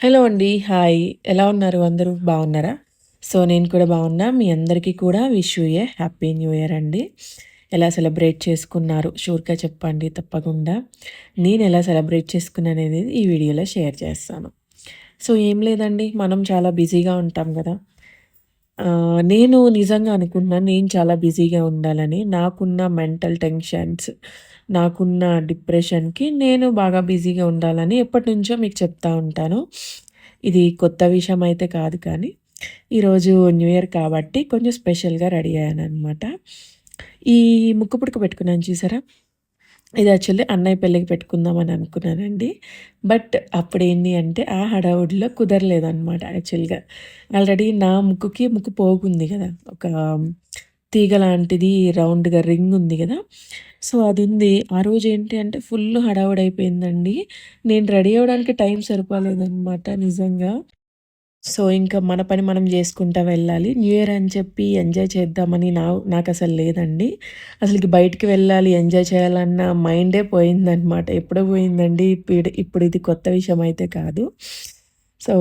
Hello అండి. Hi. ఎలా ఉన్నారు అందరూ? బాగున్నారా? సో, నేను కూడా బాగున్నా. మీ అందరికీ కూడా wish you a happy new year అండి. ఎలా సెలబ్రేట్ చేసుకున్నారు? షూర్‌గా చెప్పండి తప్పకుండా. నేను ఎలా సెలబ్రేట్ చేసుకున్నాను అనేది ఈ వీడియోలో షేర్ చేస్తాను. సో, ఏం లేదండి మనం చాలా బిజీగా ఉంటాం కదా నేను నిజంగా అనుకున్నాను నేను చాలా బిజీగా ఉండాలని. నాకున్న మెంటల్ టెన్షన్స్, నాకున్న డిప్రెషన్‌కి నేను బాగా బిజీగా ఉండాలని ఎప్పటినుంచో మీకు చెప్తా ఉంటాను. ఇది కొత్త విషయం అయితే కాదు కానీ, ఈరోజు న్యూ ఇయర్ కాబట్టి కొంచెం స్పెషల్‌గా రెడీ అయ్యాను అనమాట ఈ ముక్కు పుడక పెట్టుకున్నాను చూసారా? ఇది యాక్చువల్లీ అన్నయ్య పెళ్ళికి పెట్టుకుందామని అనుకున్నానండి. బట్ అప్పుడేంటి అంటే ఆ హడావుడిలో కుదరలేదనమాట యాక్చువల్‌గా. ఆల్రెడీ నా ముక్కుకి ముక్కు పోగుంది కదా ఒక తీగ లాంటిది రౌండ్‌గా రింగ్ ఉంది కదా సో, అది ఉంది ఆ రోజు ఏంటి అంటే ఫుల్ హడావుడైపోయిందండి నేను రెడీ అవ్వడానికి టైం సరిపోలేదనమాట నిజంగా. సో, ఇంకా మన పని మనం చేసుకుంటా వెళ్ళాలి. న్యూ ఇయర్ అని చెప్పి ఎంజాయ్ చేద్దామని నా నాకు అసలు లేదండి. అసలుకి బయటికి వెళ్ళాలి, ఎంజాయ్ చేయాలన్న మైండే పోయిందనమాట. ఎప్పుడో పోయిందండి. ఇప్పుడు ఇప్పుడు ఇది కొత్త విషయం అయితే కాదు. సో,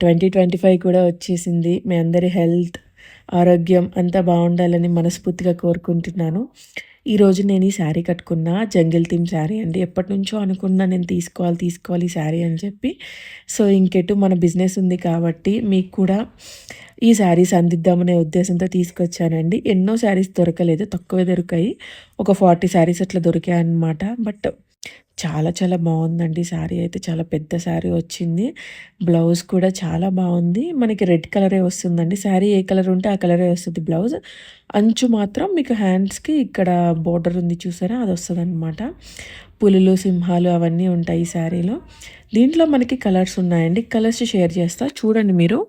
2025 కూడా వచ్చేసింది. మీ అందరి హెల్త్, ఆరోగ్యం అంతా బాగుండాలని మనస్ఫూర్తిగా కోరుకుంటున్నాను. ఈరోజు నేను ఈ శారీ కట్టుకున్న జంగిల్ థీమ్ శారీ అండి. ఎప్పటినుంచో అనుకున్నా నేను తీసుకోవాలి, తీసుకోవాలి ఈ శారీ అని చెప్పి. సో, ఇంకెటు మన బిజినెస్ ఉంది కాబట్టి మీకు కూడా ఈ శారీస్ అందిద్దామనే ఉద్దేశంతో తీసుకొచ్చానండి. ఎన్నో శారీస్ దొరకలేదు. తక్కువే దొరికాయి. ఒక 40 శారీస్ అట్లా దొరికాయి అనమాట బట్ చాలా చాలా బాగుందండి శారీ అయితే. చాలా పెద్ద శారీ వచ్చింది. బ్లౌజ్ కూడా చాలా బాగుంది మనకి రెడ్ కలరే వస్తుందండి. శారీ ఏ కలర్ ఉంటే ఆ కలరే వస్తుంది బ్లౌజ్. అంచు మాత్రం మీకు హ్యాండ్స్‌కి ఇక్కడ బోర్డర్ ఉంది చూసారా? అది వస్తుందన్నమాట పులులు, సింహాలు అవన్నీ ఉంటాయి ఈ శారీలో. దీంట్లో మనకి కలర్స్ ఉన్నాయండి. కలర్స్ షేర్ చేస్తా చూడండి మీరు.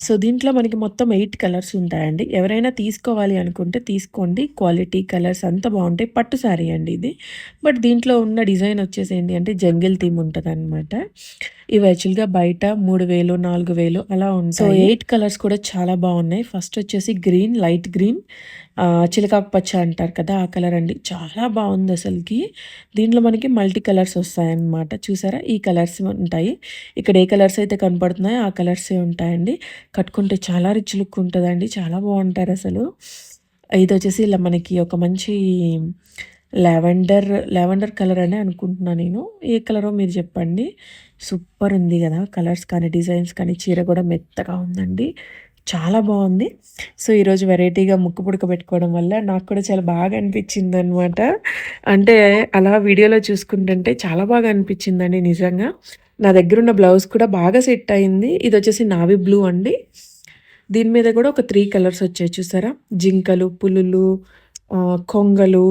సో, దీంట్లో మనకి మొత్తం ఎయిట్ కలర్స్ ఉంటాయండి. ఎవరైనా తీసుకోవాలి అనుకుంటే తీసుకోండి. క్వాలిటీ, కలర్స్ అంతా బాగుంటాయి పట్టు శారీ అండి ఇది. బట్ దీంట్లో ఉన్న డిజైన్ వచ్చేసి ఏంటి అంటే జంగిల్ థీమ్ ఉంటదనమాట. ఇవి యాక్చువల్‌గా బయట 3000, 4000 అలా ఉంటాయి. సో, ఎయిట్ కలర్స్ కూడా చాలా బాగున్నాయి ఫస్ట్ వచ్చేసి గ్రీన్, లైట్ గ్రీన్ చిలకాకుపచ్చ చిలకాకు పచ్చ అంటారు కదా! ఆ కలర్ అండి. చాలా బాగుంది అసలుకి దీంట్లో మనకి మల్టీ కలర్స్ వస్తాయన్నమాట. చూసారా? ఈ కలర్స్ ఉంటాయి. ఇక్కడ ఏ కలర్స్ అయితే కనపడుతున్నాయో ఆ కలర్సే ఉంటాయండి. కట్టుకుంటే చాలా రిచ్ లుక్ ఉంటుందండి చాలా బాగుంటారు అసలు ఇది వచ్చేసి ఇలా మనకి ఒక మంచి లావెండర్, లావెండర్ కలర్ అనే అనుకుంటున్నా నేను. ఏ కలరో మీరు చెప్పండి. సూపర్ ఉంది కదా కలర్స్ కానీ, డిజైన్స్ కానీ, చీర కూడా మెత్తగా ఉందండి. చాలా బాగుంది సో, ఈరోజు వెరైటీగా ముక్కు పుడక పెట్టుకోవడం వల్ల నాకు కూడా చాలా బాగా అనిపించిందనమాట. అంటే అలా వీడియోలో చూసుకుంటుంటే చాలా బాగా అనిపించిందండి నిజంగా. నా దగ్గర ఉన్న బ్లౌజ్ కూడా బాగా సెట్ అయింది. ఇది వచ్చేసి నావి బ్లూ అండి. దీని మీద కూడా ఒక త్రీ కలర్స్ వచ్చాయి చూసారా? జింకలు, పులులు, కొంగలు,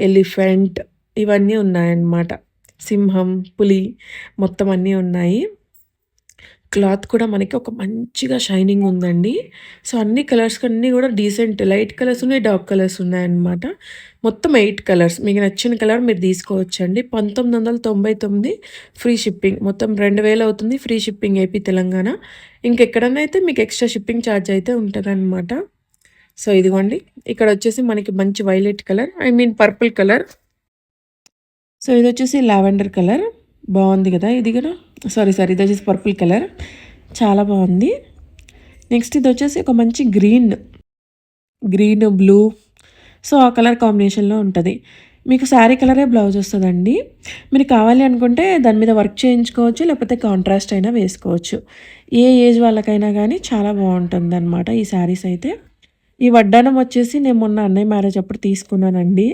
ఎలిఫెంట్ ఇవన్నీ ఉన్నాయన్నమాట. సింహం, పులి మొత్తం అన్నీ ఉన్నాయి. క్లాత్ కూడా మనకి ఒక మంచిగా షైనింగ్ ఉందండి. సో, అన్ని కలర్స్ అన్నీ కూడా డీసెంట్ లైట్ కలర్స్ ఉన్నాయి, డార్క్ కలర్స్ ఉన్నాయన్నమాట. మొత్తం ఎయిట్ కలర్స్ మీకు నచ్చిన కలర్ మీరు తీసుకోవచ్చండి. 1999 ఫ్రీ షిప్పింగ్. మొత్తం 2000 అవుతుంది. Free shipping AP, Telangana. ఇంకెక్కడన్నా అయితే మీకు ఎక్స్‌ట్రా షిప్పింగ్ ఛార్జ్ అయితే ఉంటుందన్నమాట సో, ఇదిగోండి. ఇక్కడ వచ్చేసి మనకి మంచి violet colour I mean purple colour. So, ఇది వచ్చేసి లావెండర్ కలర్. బాగుంది కదా ఇది కూడా సారీ, సారీ ఇదొచ్చేసి పర్పుల్ కలర్. చాలా బాగుంది నెక్స్ట్ ఇది వచ్చేసి ఒక మంచి గ్రీన్. గ్రీన్, బ్లూ సో, ఆ కలర్ కాంబినేషన్‌లో ఉంటుంది మీకు శారీ కలరే బ్లౌజ్ వస్తుందండి మీరు కావాలి అనుకుంటే దాని మీద వర్క్ చేయించుకోవచ్చు. లేకపోతే కాంట్రాస్ట్ అయినా వేసుకోవచ్చు. ఏ ఏజ్ వాళ్ళకైనా కానీ చాలా బాగుంటుంది అనమాట ఈ శారీస్ అయితే. ఈ వడ్డానం వచ్చేసి నేను మొన్న అన్నయ్య మ్యారేజ్ అప్పుడు తీసుకున్నానండి.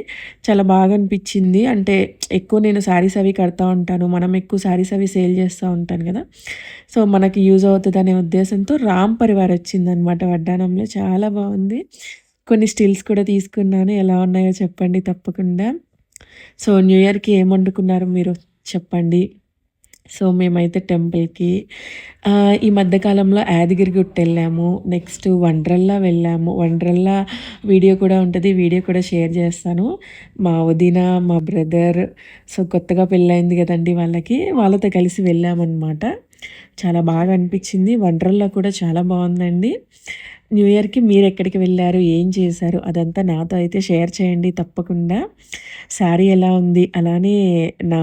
చాలా బాగా అనిపించింది. అంటే ఎక్కువ నేను శారీస్ అవి కడతా ఉంటాను. మనం ఎక్కువ శారీస్ అవి సేల్ చేస్తూ ఉంటాను కదా సో, మనకి యూజ్ అవుతదనే ఉద్దేశంతో రామ్ పరివార్ వచ్చిందనమాట వడ్డానంలో. చాలా బాగుంది కొన్ని స్టిల్స్ కూడా తీసుకున్నాను. ఎలా ఉన్నాయో చెప్పండి తప్పకుండా. సో, న్యూ ఇయర్‌కి ఏం వండుకున్నారు మీరు చెప్పండి. సో, మేమైతే టెంపుల్‌కి ఈ మధ్యకాలంలో యాదగిరి యాదగిరిగుట్ట వెళ్ళాము నెక్స్ట్ వండ్రల్లా వెళ్ళాము. వండ్రల్లా వీడియో కూడా ఉంటుంది వీడియో కూడా షేర్ చేస్తాను. మా వదిన, మా బ్రదర్ సో, కొత్తగా పెళ్ళయింది కదండి వాళ్ళకి. వాళ్ళతో కలిసి వెళ్ళామనమాట. చాలా బాగా అనిపించింది. వండ్రల్లా కూడా చాలా బాగుందండి న్యూ ఇయర్‌కి మీరు ఎక్కడికి వెళ్ళారు ఏం చేశారు? అదంతా నాతో అయితే షేర్ చేయండి తప్పకుండా. శారీ ఎలా ఉంది? అలానే నా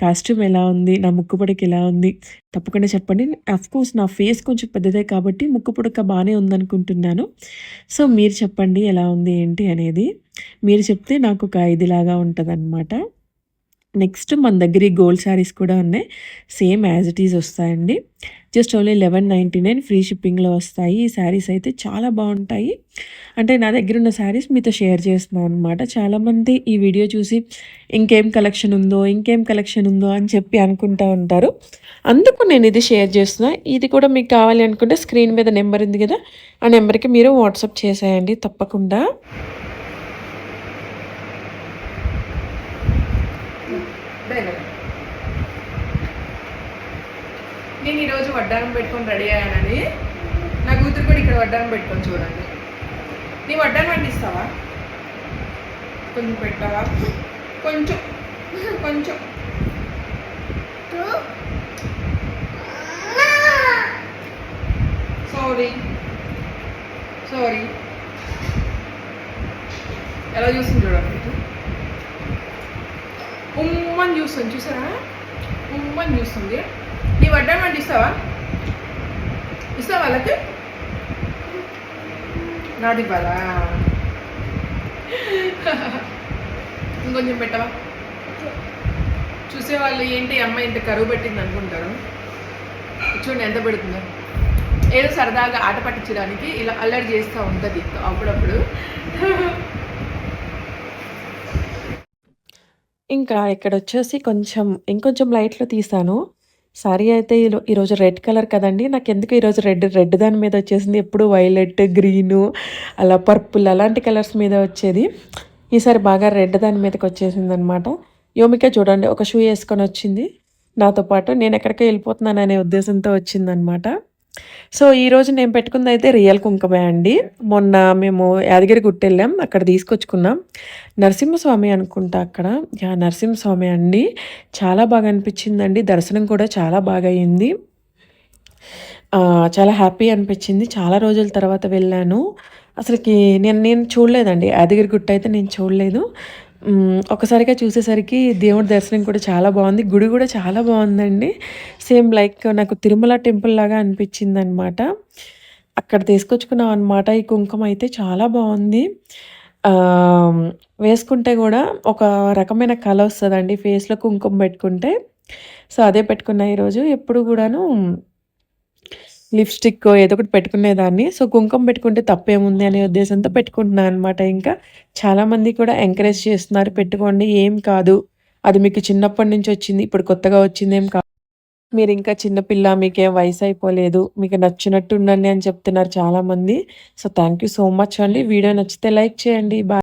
కాస్ట్యూమ్ ఎలా ఉంది నా ముక్కు పుడక ఎలా ఉంది? తప్పకుండా చెప్పండి కోర్స్ నా ఫేస్ కొంచెం పెద్దదే కాబట్టి ముక్కు పుడక బాగానే ఉందనుకుంటున్నాను. సో మీరు చెప్పండి ఎలా ఉంది ఏంటి అనేది. మీరు చెప్తే నాకు ఒక ఇదిలాగా ఉంటుంది నెక్స్ట్ మన దగ్గర ఈ గోల్డ్ శారీస్ కూడా ఉన్నాయి. సేమ్ యాజ్ ఇట్ ఈజ్ వస్తాయండి. Just only eleven ninety nine free షిప్పింగ్లో వస్తాయి. ఈ శారీస్ అయితే చాలా బాగుంటాయి. అంటే నా దగ్గర ఉన్న శారీస్ మీతో షేర్ చేస్తున్నాను అనమాట చాలామంది ఈ వీడియో చూసి ఇంకేం కలెక్షన్ ఉందో ఇంకేం కలెక్షన్ ఉందో అని చెప్పి అనుకుంటూ ఉంటారు. అందుకు నేను ఇది షేర్ చేస్తున్నా. ఇది కూడా మీకు కావాలి అనుకుంటే స్క్రీన్ మీద నెంబర్ ఉంది కదా ఆ నెంబర్కి మీరు వాట్సాప్ చేసేయండి తప్పకుండా. నేను ఈరోజు వడ్డానం పెట్టుకొని రెడీ అయ్యానని. నా కూతురు కూడా ఇక్కడ వడ్డానం పెట్టుకొని చూడండి. నీ వడ్డానం అంటే కొంచెం పెట్టావా? కొంచెం. కొంచెం. సారీ సారీ ఎలా చూస్తుంది చూడండి ఉమ్మని చూస్తుంది. చూసారా? ఉమ్మని చూస్తుంది. నీ వడ్డామంటే ఇస్తావా? ఇస్తావా వాళ్ళకి? నాది ఇవ్వాలా? ఇంకొంచెం పెట్టవా? చూసేవాళ్ళు ఏంటి అమ్మాయి ఇంత కరువు పెట్టింది అనుకుంటారు? చూడండి ఎంత పెడుతుందో. ఏదో సరదాగా ఆట పట్టించడానికి ఇలా అల్లరి చేస్తూ ఉంటుంది అప్పుడప్పుడు. ఇంకా ఇక్కడ వచ్చేసి కొంచెం ఇంకొంచెం లైట్లో తీసాను సారీ అయితే ఈరోజు రెడ్ కలర్ కదండి. నాకు ఎందుకు ఈరోజు రెడ్ రెడ్ దాని మీద వచ్చేసింది. ఎప్పుడు వైలెట్ గ్రీను అలా పర్పుల్ అలాంటి కలర్స్ మీద వచ్చేది. ఈసారి బాగా రెడ్ దాని మీదకి వచ్చేసింది అనమాట యోమిక చూడండి ఒక షూ వేసుకొని వచ్చింది. నాతో పాటు నేను ఎక్కడికి వెళ్ళిపోతున్నాను అనే ఉద్దేశంతో వచ్చిందనమాట. సో ఈరోజు నేను పెట్టుకుంది అయితే రియల్ కుంకుమే అండి. మొన్న మేము యాదగిరి గుట్టెళ్ళాం అక్కడ తీసుకొచ్చుకున్నాం. నరసింహస్వామి అనుకుంటా అక్కడ. యా నరసింహస్వామి అండి. చాలా బాగా అనిపించిందండి. దర్శనం కూడా చాలా బాగా అయింది. చాలా హ్యాపీ అనిపించింది. చాలా రోజుల తర్వాత వెళ్ళాను. అసలుకి నేను నేను చూడలేదండి. యాదగిరి గుట్ట అయితే నేను చూడలేదు. ఒకసారిగా చూసేసరికి దేవుడి దర్శనం కూడా చాలా బాగుంది. గుడి కూడా చాలా బాగుందండి. సేమ్ లైక్ నాకు తిరుమల టెంపుల్ లాగా అనిపించింది అనమాట అక్కడ తీసుకొచ్చుకున్నాం అనమాట ఈ కుంకుమ అయితే చాలా బాగుంది. వేసుకుంటే కూడా ఒక రకమైన కళ వస్తుందండి. ఫేస్లో కుంకుమ పెట్టుకుంటే. సో అదే పెట్టుకున్నా ఈరోజు. ఎప్పుడు కూడాను లిప్స్టిక్ ఏదో ఒకటి పెట్టుకునేదాన్ని. సో కుంకుమ పెట్టుకుంటే తప్పేముంది అనే ఉద్దేశంతో పెట్టుకుంటున్నాను అనమాట ఇంకా. చాలామంది కూడా ఎంకరేజ్ చేస్తున్నారు పెట్టుకోండి ఏం కాదు. అది మీకు చిన్నప్పటి నుంచి వచ్చింది ఇప్పుడు కొత్తగా వచ్చింది ఏం కాదు మీరు ఇంకా చిన్నపిల్ల మీకేం వయసు అయిపోలేదు మీకు నచ్చినట్టు ఉండండి అని చెప్తున్నారు చాలామంది so thank you so much అండి. వీడియో నచ్చితే లైక్ చేయండి. బాయ్.